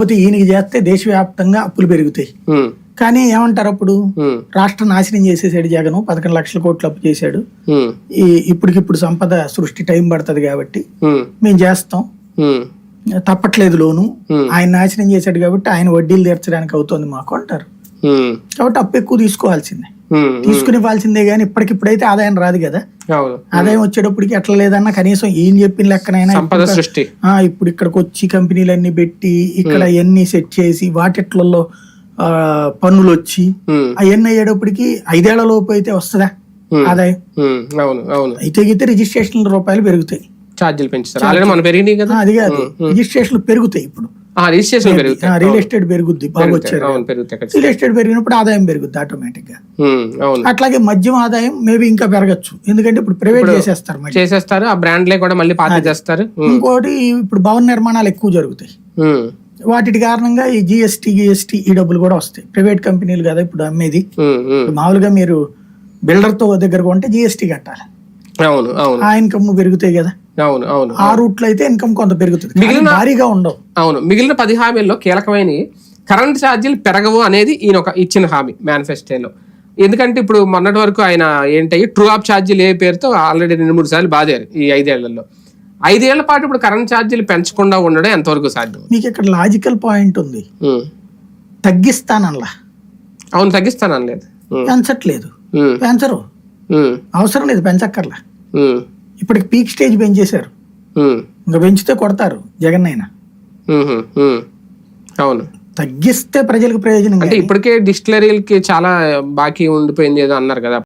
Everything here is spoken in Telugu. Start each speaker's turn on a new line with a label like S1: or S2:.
S1: కాకపోతే ఈయనకి చేస్తే దేశవ్యాప్తంగా అప్పులు పెరుగుతాయి. కానీ ఏమంటారు అప్పుడు? రాష్ట్ర నాశనం చేసేసాడు జగన్ పదకొండు లక్షల కోట్లు అప్పు చేశాడు. ఈ ఇప్పటికిప్పుడు సంపద సృష్టి టైం పడుతుంది కాబట్టి మేము చేస్తాం. తప్పట్లేదు లోను. ఆయన నాశనం చేశాడు కాబట్టి ఆయన వడ్డీలు తీర్చడానికి అవుతుంది మాకు అంటారు. కాబట్టి అప్పు ఎక్కువ తీసుకోవాల్సిందే.
S2: ఉమ్,
S1: తీసుకుని ఇవ్వాల్సిందే కానీ ఇప్పటికిప్పుడైతే ఆదాయం రాదు కదా. ఆదాయం వచ్చేటప్పటికి ఎట్లా లేదన్నా కనీసం ఏం చెప్పిన లెక్కనైనా
S2: సృష్టి.
S1: ఆ, ఇప్పుడు ఇక్కడికి వచ్చి కంపెనీలన్నీ పెట్టి ఇక్కడ అవన్నీ సెట్ చేసి వాటిట్లలో పన్నులు వచ్చి అవన్నీ అయ్యేటప్పటికి ఐదేళ్ళ లోపు అయితే వస్తుందా. ఆదాయం?
S2: అవును అవును.
S1: అయితే అయితే రిజిస్ట్రేషన్ల రూపాయలు పెరుగుతాయి.
S2: ఛార్జీలు పెంచుతారు. ఆల్రెడీ మనం పెరిగినాయి కదా.
S1: ఆ, అది కాదు. రిజిస్ట్రేషన్లు పెరుగుతాయి ఇప్పుడు.
S2: రిజిస్ట్రేషన్ పెరుగుతాయి.
S1: రియల్ ఎస్టేట్ పెరుగుద్ది బాగా వచ్చారు. రియల్ ఎస్టేట్ పెరిగినప్పుడు ఆదాయం పెరుగుద్ది
S2: ఆటోమేటిక్గా.
S1: అట్లాగే మద్యం ఆదాయం మేబీ ఇంకా పెరగచ్చు. ఎందుకంటే ఇప్పుడు ప్రైవేట్ చేసేస్తారు
S2: చేసేస్తారు ఆ బ్రాండ్లే కూడా మళ్ళీ పాత చేస్తారు.
S1: ఇంకోటి ఇప్పుడు భవన నిర్మాణాలు ఎక్కువ జరుగుతాయి. వాటి కారణంగా ఈ జిఎస్టీ జిఎస్టీ ఈ డబ్బులు కూడా వస్తాయి. ప్రైవేట్ కంపెనీలు కదా ఇప్పుడు అమ్మేది. మామూలుగా మీరు బిల్డర్తో దగ్గర కొంటే జిఎస్టీ కట్టాలి. ఆ ఇన్కమ్ పెరుగుతాయి కదా.
S2: అవును అవును.
S1: ఆ రూట్లో అయితే ఇన్కమ్ కొంత పెరుగుతుంది. కానీ భారీగా ఉండవు.
S2: అవును మిగిలిన పది హామీల్లో కీలకమైన కరెంట్ ఛార్జీలు పెరగవు అనేది ఈయన ఒక ఇచ్చిన హామీ మేనిఫెస్టోలో ఎందుకంటే ఇప్పుడు మొన్నటి వరకు ఆయన ఏంటి ట్రూ ఆప్ ఛార్జీలు ఏ పేరుతో ఆల్రెడీ రెండు మూడు సార్లు బాధారు ఈ ఐదేళ్ళలో. ఐదేళ్ళ పాటు ఇప్పుడు కరెంట్ ఛార్జీలు పెంచకుండా ఉండడం ఎంతవరకు సాధ్యం?
S1: మీకు ఇక్కడ లాజికల్ పాయింట్ ఉంది.
S2: ఉమ్.
S1: తగ్గిస్తానల్లా
S2: అవును తగ్గిస్తాను అనలేదు ఉమ్,
S1: పెంచట్లేదు. పెంచరు. అవసరం లేదు పెంచక్కర్లా. ఇప్పటికి పీక్ స్టేజ్ పెంచేశారు. ఇంకా పెంచితే కొడతారు జగన్ అయినా.
S2: అవును.
S1: తగ్గిస్తే ప్రజలకు ప్రయోజనం
S2: అంటే ఇప్పటికే డిస్టిలరీలకి చాలా బాకీ ఉండిపోయింది ఏదో అన్నారు కదా.